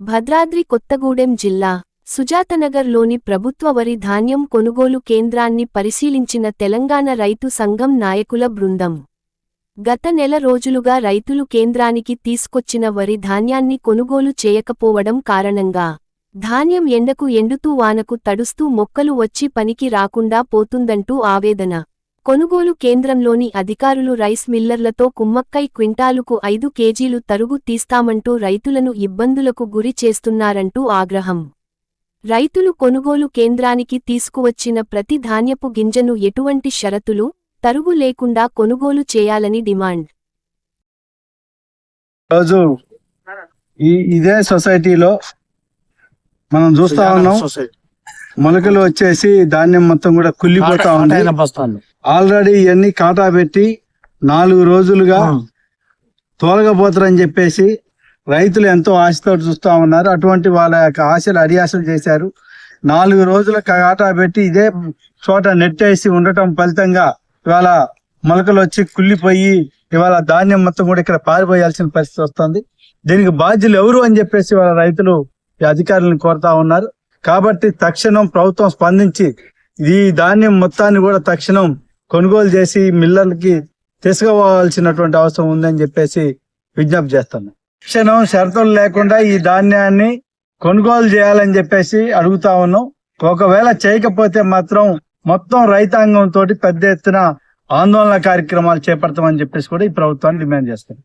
భద్రాద్రి కొత్తగూడెం జిల్లా సుజాతనగర్లోని ప్రభుత్వ వరి ధాన్యం కొనుగోలు కేంద్రాన్ని పరిశీలించిన తెలంగాణ రైతు సంఘం నాయకుల బృందం. గత నెల రోజులుగా రైతులు కేంద్రానికి తీసుకొచ్చిన వరి ధాన్యాన్ని కొనుగోలు చేయకపోవడం కారణంగా ధాన్యం ఎండకు ఎండుతూ వానకు తడుస్తూ మొక్కలు వచ్చి పనికి రాకుండా పోతుందంటూ ఆవేదన. కొనుగోలు కేంద్రంలోని అధికారులు రైస్ మిల్లర్లతో కుమ్మక్కై క్వింటాలుకు ఐదు కేజీలు తరుగు తీస్తామంటూ రైతులను ఇబ్బందులకు గురి చేస్తున్నారంటూ ఆగ్రహం. రైతులు కొనుగోలు కేంద్రానికి తీసుకువచ్చిన ప్రతి ధాన్యపు గింజను ఎటువంటి షరతులు తరుగు లేకుండా కొనుగోలు చేయాలని డిమాండ్. రోజు ఈ ఇదే సొసైటీలో మనం చూస్తా ఉన్నాం. మొలకలు వచ్చేసి ధాన్యం మొత్తం కూడా కుళ్ళిపోతా ఉంది. బస్తాలు ఆల్రెడీ ఇవన్నీ కాటా పెట్టి నాలుగు రోజులుగా తోలగపోతారని చెప్పేసి రైతులు ఎంతో ఆశతో చూస్తా ఉన్నారు. అటువంటి వాళ్ళ యొక్క ఆశలు అడియాసలు చేశారు. నాలుగు రోజుల కాటా పెట్టి ఇదే చోట నెట్టేసి ఉండటం ఫలితంగా ఇవాళ మొలకలు వచ్చి కుళ్ళిపోయి ఇవాళ ధాన్యం మొత్తం కూడా ఇక్కడ పారిపోయాల్సిన పరిస్థితి వస్తుంది. దీనికి బాధ్యులు ఎవరు అని చెప్పేసి వాళ్ళ రైతులు ఈ అధికారులను కోరుతా ఉన్నారు. కాబట్టి తక్షణం ప్రభుత్వం స్పందించి ఈ ధాన్యం మొత్తాన్ని కూడా తక్షణం కొనుగోలు చేసి మిల్లర్లకి తీసుకుపోవాల్సినటువంటి అవసరం ఉందని చెప్పేసి విజ్ఞప్తి చేస్తున్నాం. క్షణం షరతులు లేకుండా ఈ ధాన్యాన్ని కొనుగోలు చేయాలని చెప్పేసి అడుగుతా ఉన్నాం. ఒకవేళ చేయకపోతే మాత్రం మొత్తం రైతాంగం తోటి పెద్ద ఎత్తున ఆందోళన కార్యక్రమాలు చేపడతామని చెప్పేసి కూడా ఈ ప్రభుత్వాన్ని డిమాండ్ చేస్తున్నాం.